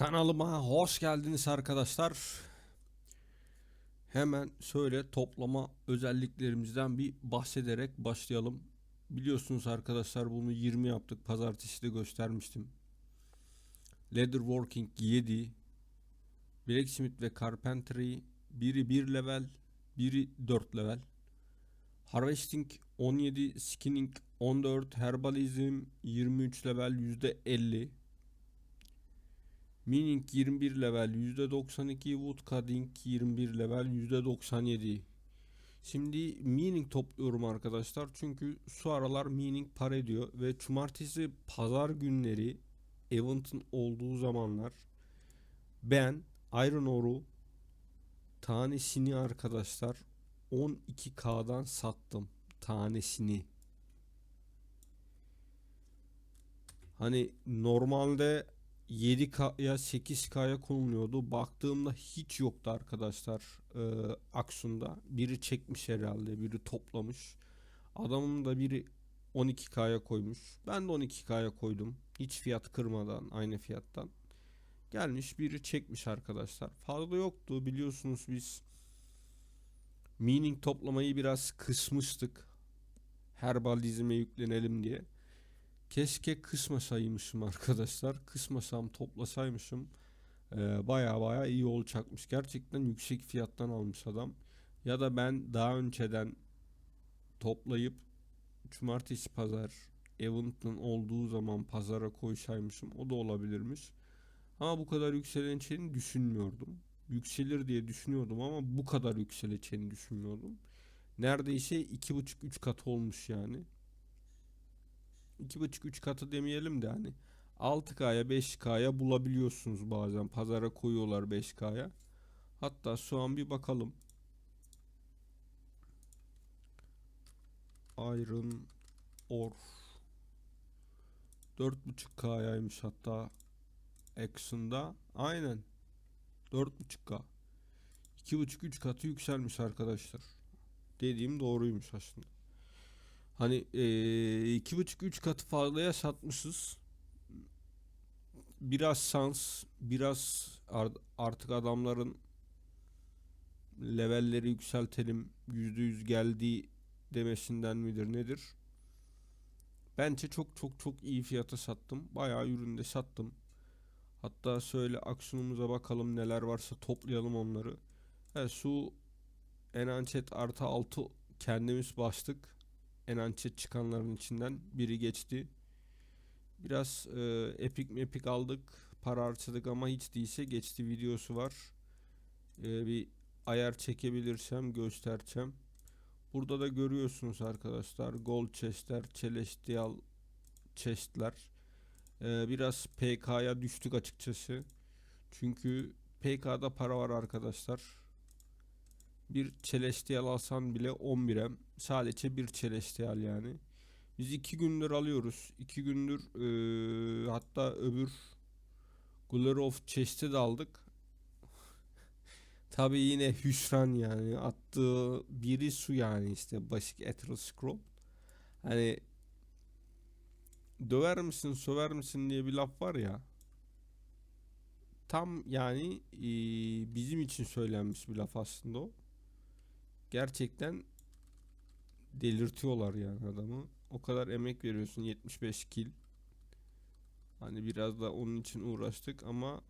Kanalıma hoş geldiniz arkadaşlar. Hemen şöyle toplama özelliklerimizden bir bahsederek başlayalım. Biliyorsunuz arkadaşlar bunu 20 yaptık. Pazartesi de göstermiştim. Leatherworking 7, Blacksmith ve Carpentry biri 1 level, biri 4 level. Harvesting 17, Skinning 14, Herbalism 23 level %50. Mining 21 level %92, Woodcutting 21 level %97. Şimdi mining topluyorum arkadaşlar çünkü şu aralar mining para ediyor ve cumartesi pazar günleri event'ın olduğu zamanlar ben Iron Ore'u tanesini arkadaşlar 12K'dan sattım tanesini. Hani normalde 7K'ya 8K'ya konuluyordu. Baktığımda hiç yoktu arkadaşlar e, Aksun'da. Biri çekmiş herhalde, biri toplamış. Adamın da biri 12K'ya koymuş. Ben de 12K'ya koydum. Hiç fiyat kırmadan, aynı fiyattan. Gelmiş biri çekmiş arkadaşlar. Fazla yoktu biliyorsunuz biz meaning toplamayı biraz kısmıştık. Herbalizme yüklenelim diye. Keşke kısmasaymışım arkadaşlar. Kısmasam toplasaymışım. Ee, baya baya iyi olacakmış. Gerçekten yüksek fiyattan almış adam. Ya da ben daha önceden toplayıp cumartesi pazar event'ın olduğu zaman pazara koysaymışım. O da olabilirmiş. Ama bu kadar yükseleceğini düşünmüyordum. Yükselir diye düşünüyordum ama bu kadar yükseleceğini düşünmüyordum. Neredeyse iki buçuk üç kat olmuş yani. 2,5-3 katı demeyelim de hani 6K'ya 5K'ya bulabiliyorsunuz bazen. Pazara koyuyorlar 5K'ya. Hatta şu an bir bakalım. Iron Ore 4.5K'yaymış hatta Exxon'da. Aynen. 4.5K. 2.5-3 katı yükselmiş arkadaşlar. Dediğim doğruymuş aslında. Hani iki buçuk üç katı fazlaya satmışız. Biraz şans, biraz ar- artık adamların levelleri yükseltelim, yüzde yüz geldi demesinden midir nedir? Bence çok çok çok iyi fiyata sattım. Bayağı üründe sattım. Hatta şöyle aksiyonumuza bakalım neler varsa toplayalım onları. Evet, su Enanchet artı 6 kendimiz bastık. Enançet çıkanların içinden biri geçti. Biraz e, epik mepik aldık. Para harcadık ama hiç değilse geçti videosu var. E, bir ayar çekebilirsem göstereceğim. Burada da görüyorsunuz arkadaşlar. Gold chestler, celestial chestler. E, biraz PK'ya düştük açıkçası. Çünkü PK'da para var arkadaşlar. Bir Celestial alsan bile 11'e sadece bir Celestial yani. Biz iki gündür alıyoruz. iki gündür eee, hatta öbür Glory of Chest'i de aldık. Tabi yine hüsran yani. Attığı biri su yani işte Basic Ethereal Scroll. Hani döver misin söver misin diye bir laf var ya. Tam yani eee, bizim için söylenmiş bir laf aslında o gerçekten delirtiyorlar yani adamı. O kadar emek veriyorsun 75 kill. Hani biraz da onun için uğraştık ama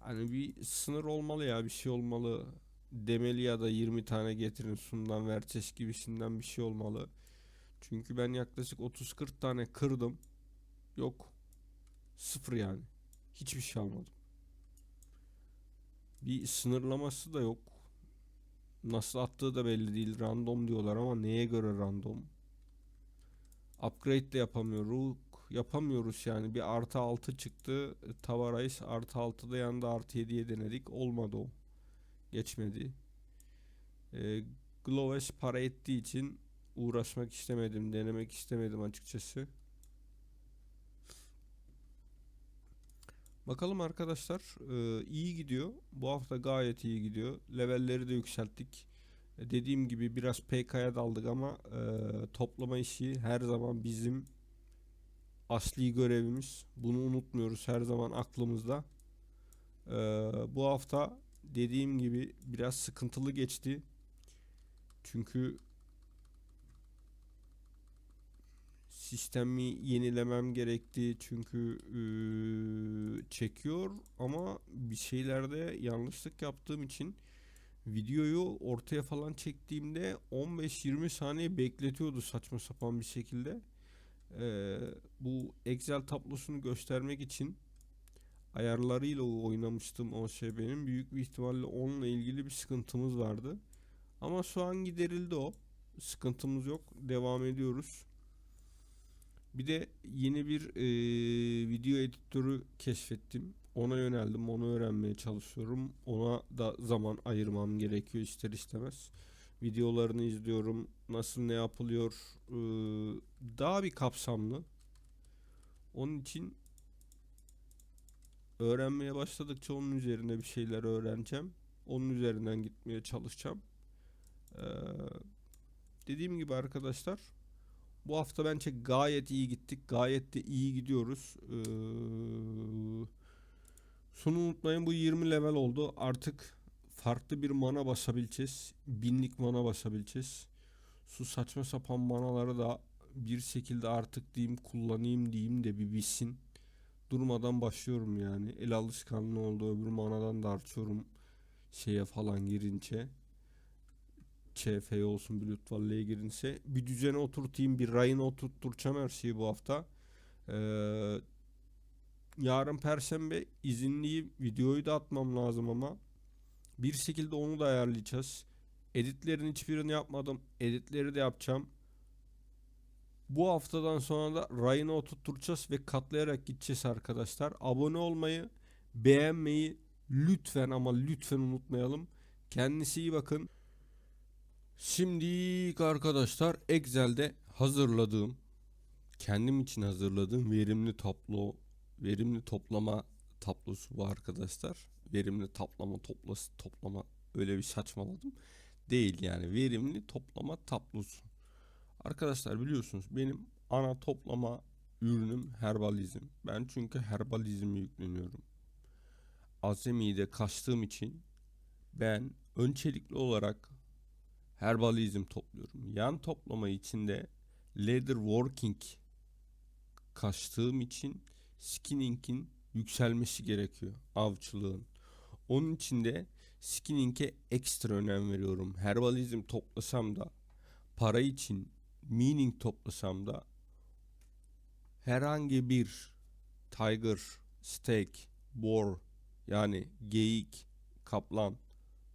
hani bir sınır olmalı ya bir şey olmalı demeli ya da 20 tane getirin sundan verçeş gibisinden bir şey olmalı. Çünkü ben yaklaşık 30-40 tane kırdım. Yok. Sıfır yani. Hiçbir şey almadım. Bir sınırlaması da yok. Nasıl attığı da belli değil. Random diyorlar ama neye göre random? Upgrade de yapamıyoruz. Yapamıyoruz yani. Bir artı 6 çıktı. Tavarais artı 6'da yanında artı 7'ye denedik. Olmadı o. Geçmedi. Ee, Gloves para ettiği için uğraşmak istemedim. Denemek istemedim açıkçası. Bakalım arkadaşlar e, iyi gidiyor. Bu hafta gayet iyi gidiyor. Levelleri de yükselttik. E, dediğim gibi biraz PK'ya daldık ama e, toplama işi her zaman bizim asli görevimiz. Bunu unutmuyoruz her zaman aklımızda. Bu hafta dediğim gibi biraz sıkıntılı geçti. Çünkü sistemi yenilemem gerekti. Çünkü eee, çekiyor ama bir şeylerde yanlışlık yaptığım için videoyu ortaya falan çektiğimde 15-20 saniye bekletiyordu saçma sapan bir şekilde. Eee, bu Excel tablosunu göstermek için ayarlarıyla oynamıştım o şey benim. Büyük bir ihtimalle onunla ilgili bir sıkıntımız vardı. Ama şu an giderildi o. Sıkıntımız yok. Devam ediyoruz. Bir de yeni bir eee, video editörü keşfettim. Ona yöneldim. Onu öğrenmeye çalışıyorum. Ona da zaman ayırmam gerekiyor ister istemez. Videolarını izliyorum. Nasıl ne yapılıyor. eee, daha bir kapsamlı. Onun için öğrenmeye başladıkça onun üzerine bir şeyler öğreneceğim. Onun üzerinden gitmeye çalışacağım. Eee, dediğim gibi arkadaşlar bu hafta bence gayet iyi gittik. Gayet de iyi gidiyoruz. Ee, şunu unutmayın bu 20 level oldu. Artık farklı bir mana basabileceğiz. Binlik mana basabileceğiz. Şu saçma sapan manaları da bir şekilde artık diyeyim kullanayım diyeyim de bir bitsin. Durmadan başlıyorum yani. El alışkanlığı oldu. Öbür manadan da artıyorum. Şeye falan girince. ÇF olsun bir lütfalleye girinse bir düzene oturtayım bir rayına oturtturacağım her şeyi bu hafta. Ee, yarın perşembe izinliyim videoyu da atmam lazım ama bir şekilde onu da ayarlayacağız. Editlerin hiçbirini yapmadım. Editleri de yapacağım. Bu haftadan sonra da rayına oturtturacağız ve katlayarak gideceğiz arkadaşlar. Abone olmayı, beğenmeyi lütfen ama lütfen unutmayalım. Kendinize iyi bakın. Şimdi arkadaşlar Excel'de hazırladığım kendim için hazırladığım verimli tablo verimli toplama tablosu bu arkadaşlar. Verimli toplama toplası toplama öyle bir saçmaladım. Değil yani verimli toplama tablosu. Arkadaşlar biliyorsunuz benim ana toplama ürünüm herbalizm. Ben çünkü herbalizme yükleniyorum. Azemi'yi de kaçtığım için ben öncelikli olarak herbalizm topluyorum. Yan toplama içinde leather working kaçtığım için skinning'in yükselmesi gerekiyor avcılığın. Onun için de skinning'e ekstra önem veriyorum. Herbalizm toplasam da para için meaning toplasam da herhangi bir tiger, steak, boar yani geyik, kaplan,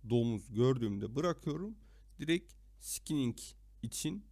domuz gördüğümde bırakıyorum direkt skinning için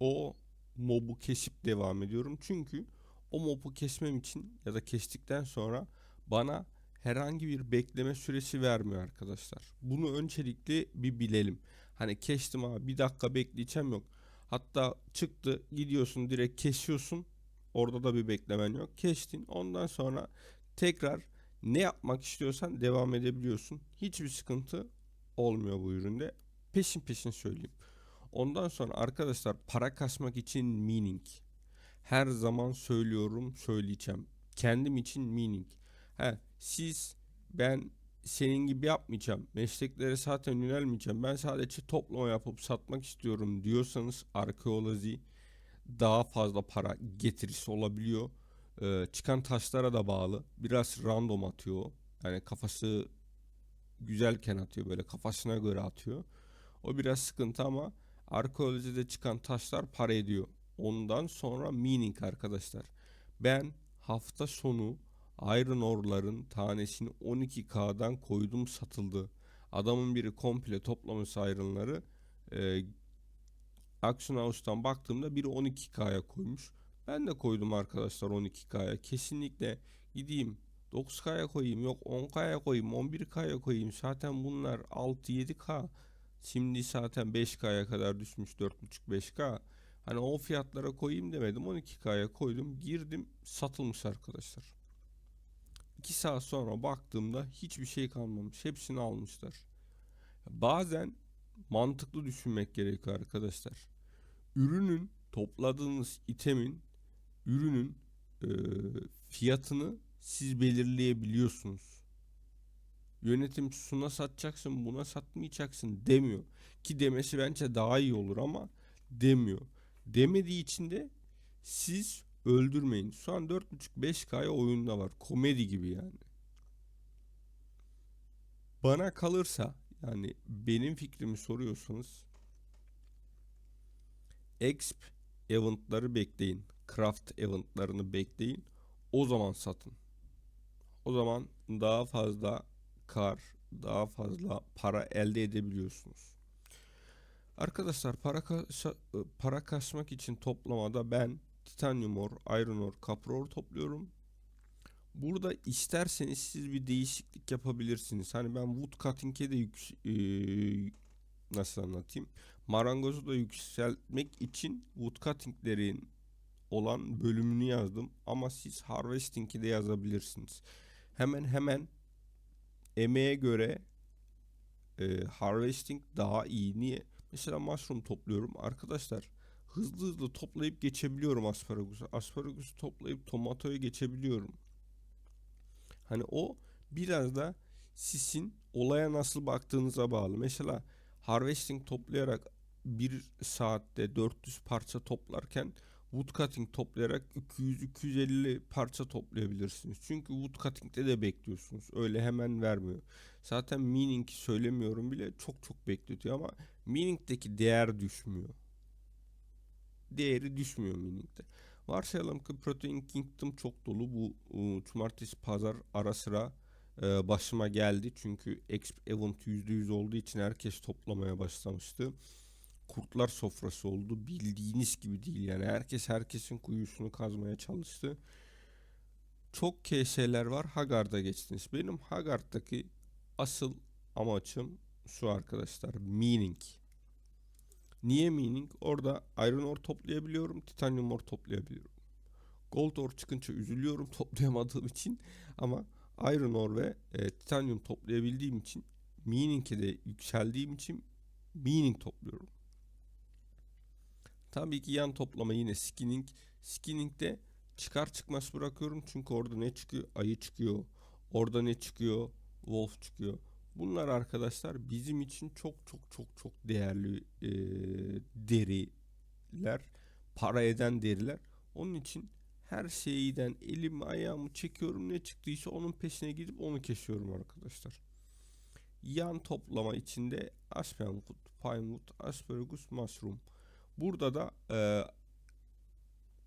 o mobu kesip devam ediyorum. Çünkü o mobu kesmem için ya da kestikten sonra bana herhangi bir bekleme süresi vermiyor arkadaşlar. Bunu öncelikle bir bilelim. Hani kestim abi bir dakika bekleyeceğim yok. Hatta çıktı gidiyorsun direkt kesiyorsun. Orada da bir beklemen yok. Kestin ondan sonra tekrar ne yapmak istiyorsan devam edebiliyorsun. Hiçbir sıkıntı olmuyor bu üründe peşin peşin söyleyeyim. Ondan sonra arkadaşlar para kasmak için meaning. Her zaman söylüyorum, söyleyeceğim. Kendim için meaning. He, siz ben senin gibi yapmayacağım. Mesleklere zaten yönelmeyeceğim. Ben sadece toplama yapıp satmak istiyorum diyorsanız arkeoloji daha fazla para getirisi olabiliyor. Ee, çıkan taşlara da bağlı. Biraz random atıyor. Yani kafası güzelken atıyor böyle kafasına göre atıyor. O biraz sıkıntı ama arkeolojide çıkan taşlar para ediyor. Ondan sonra mining arkadaşlar. Ben hafta sonu iron ore'ların tanesini 12K'dan koydum satıldı. Adamın biri komple toplamış iron'ları. E, Action House'tan baktığımda biri 12K'ya koymuş. Ben de koydum arkadaşlar 12K'ya. Kesinlikle gideyim 9K'ya koyayım yok 10K'ya koyayım 11K'ya koyayım. Zaten bunlar 6-7K. Şimdi zaten 5K'ya kadar düşmüş 4.5-5K. Hani o fiyatlara koyayım demedim 12K'ya koydum girdim satılmış arkadaşlar. 2 saat sonra baktığımda hiçbir şey kalmamış. Hepsini almışlar. Bazen mantıklı düşünmek gerekiyor arkadaşlar. Ürünün topladığınız itemin ürünün e, fiyatını siz belirleyebiliyorsunuz. Yönetim şuna satacaksın buna satmayacaksın demiyor. Ki demesi bence daha iyi olur ama demiyor. Demediği için de siz öldürmeyin. Şu an 4.5-5K'ya oyunda var. Komedi gibi yani. Bana kalırsa yani benim fikrimi soruyorsanız exp eventları bekleyin. Craft eventlarını bekleyin. O zaman satın. O zaman daha fazla kar, daha fazla para elde edebiliyorsunuz. Arkadaşlar para kasa- para kasmak için toplamada ben titanium ore, iron ore, copper ore topluyorum. Burada isterseniz siz bir değişiklik yapabilirsiniz. Hani ben wood cutting'e de yük- eee, nasıl anlatayım? Marangozu da yükseltmek için wood cutting'lerin olan bölümünü yazdım ama siz harvesting'i de yazabilirsiniz. Hemen hemen emeğe göre e, harvesting daha iyi. Niye? Mesela mushroom topluyorum. Arkadaşlar hızlı hızlı toplayıp geçebiliyorum asparagusu. Asparagusu toplayıp tomatoya geçebiliyorum. Hani o biraz da sizin olaya nasıl baktığınıza bağlı. Mesela harvesting toplayarak bir saatte 400 parça toplarken woodcutting toplayarak 200-250 parça toplayabilirsiniz. Çünkü woodcutting'de de bekliyorsunuz. Öyle hemen vermiyor. Zaten meaning söylemiyorum bile çok çok bekletiyor ama meaning'deki değer düşmüyor. Değeri düşmüyor meaning'de. Varsayalım ki Protein Kingdom çok dolu. Bu ıı, cumartesi pazar ara sıra e, başıma geldi. Çünkü Exp Event %100 olduğu için herkes toplamaya başlamıştı. Kurtlar sofrası oldu. Bildiğiniz gibi değil yani. Herkes herkesin kuyusunu kazmaya çalıştı. Çok KS'ler var. Haggard'a geçtiniz. Benim Haggard'daki asıl amacım şu arkadaşlar. Meaning. Niye meaning? Orada iron ore toplayabiliyorum, titanium ore toplayabiliyorum. Gold ore çıkınca üzülüyorum toplayamadığım için ama iron ore ve e, titanium toplayabildiğim için meaning'e de yükseldiğim için meaning topluyorum. Tabii ki yan toplama yine skinning. Skinning'de çıkar çıkmaz bırakıyorum çünkü orada ne çıkıyor? Ayı çıkıyor. Orada ne çıkıyor? Wolf çıkıyor. Bunlar arkadaşlar bizim için çok çok çok çok değerli e, deriler. Para eden deriler. Onun için her şeyden elimi ayağımı çekiyorum. Ne çıktıysa onun peşine gidip onu kesiyorum arkadaşlar. Yan toplama içinde aspenwood, pinewood, asparagus, mushroom. Burada da e,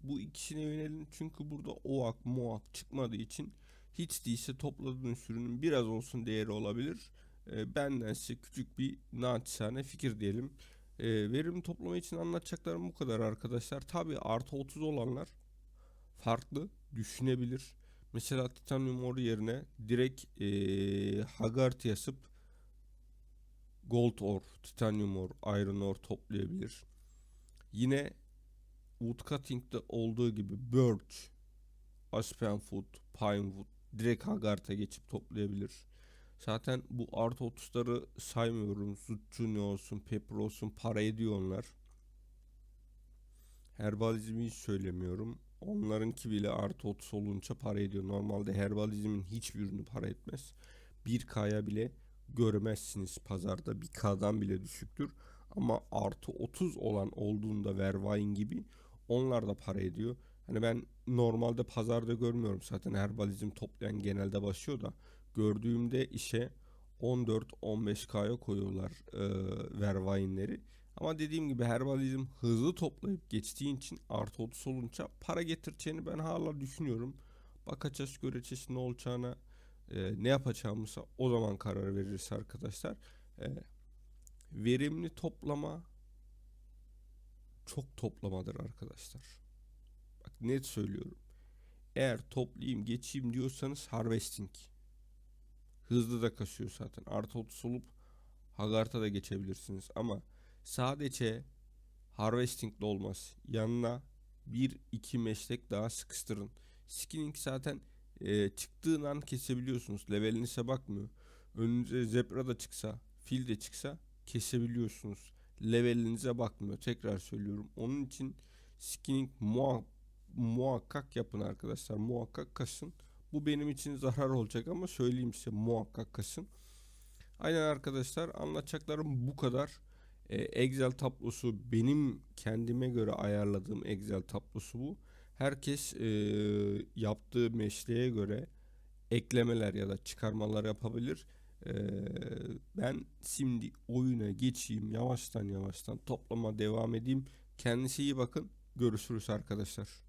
bu ikisine yönelin çünkü burada oak, moak çıkmadığı için hiç değilse topladığın sürünün biraz olsun değeri olabilir. E, benden size küçük bir naçizane fikir diyelim. E, verim toplama için anlatacaklarım bu kadar arkadaşlar. Tabi artı 30 olanlar farklı düşünebilir. Mesela titanium ore yerine direkt e, Hagart yazıp gold ore, titanium ore, iron ore toplayabilir. Yine woodcutting'de olduğu gibi birch, aspenwood, pinewood direkt Hagart'a geçip toplayabilir. Zaten bu artı 30'ları saymıyorum. Zucchini olsun, pepper olsun para ediyor onlar. Herbalizmi hiç söylemiyorum. Onlarınki bile artı 30 olunca para ediyor. Normalde herbalizmin hiçbir ürünü para etmez. 1K'ya bile görmezsiniz pazarda. 1K'dan bile düşüktür. Ama artı 30 olan olduğunda Vervine gibi onlar da para ediyor. Hani ben normalde pazarda görmüyorum zaten herbalizm toplayan genelde başlıyor da gördüğümde işe 14-15K'ya koyuyorlar e, Vervine'leri. Ama dediğim gibi herbalizm hızlı toplayıp geçtiği için artı 30 olunca para getireceğini ben hala düşünüyorum. Bakacağız göreceğiz ne olacağına e, ne yapacağımıza o zaman karar veririz arkadaşlar. E, verimli toplama çok toplamadır arkadaşlar. Bak net söylüyorum. Eğer toplayayım geçeyim diyorsanız harvesting. Hızlı da kasıyor zaten. Artı 30 olup Hagart'a da geçebilirsiniz. Ama sadece harvesting de olmaz. Yanına bir iki meslek daha sıkıştırın. Skinning zaten e, çıktığın an kesebiliyorsunuz. Levelinize bakmıyor. Önünüze zebra da çıksa, fil de çıksa kesebiliyorsunuz. Levelinize bakmıyor. Tekrar söylüyorum. Onun için skinning muha- muhakkak yapın arkadaşlar. Muhakkak kasın. Bu benim için zarar olacak ama söyleyeyim size muhakkak kasın. Aynen arkadaşlar anlatacaklarım bu kadar. Ee, Excel tablosu benim kendime göre ayarladığım Excel tablosu bu. Herkes e, yaptığı mesleğe göre eklemeler ya da çıkarmalar yapabilir. Ee, ben şimdi oyuna geçeyim yavaştan yavaştan toplama devam edeyim. Kendinize iyi bakın. Görüşürüz arkadaşlar.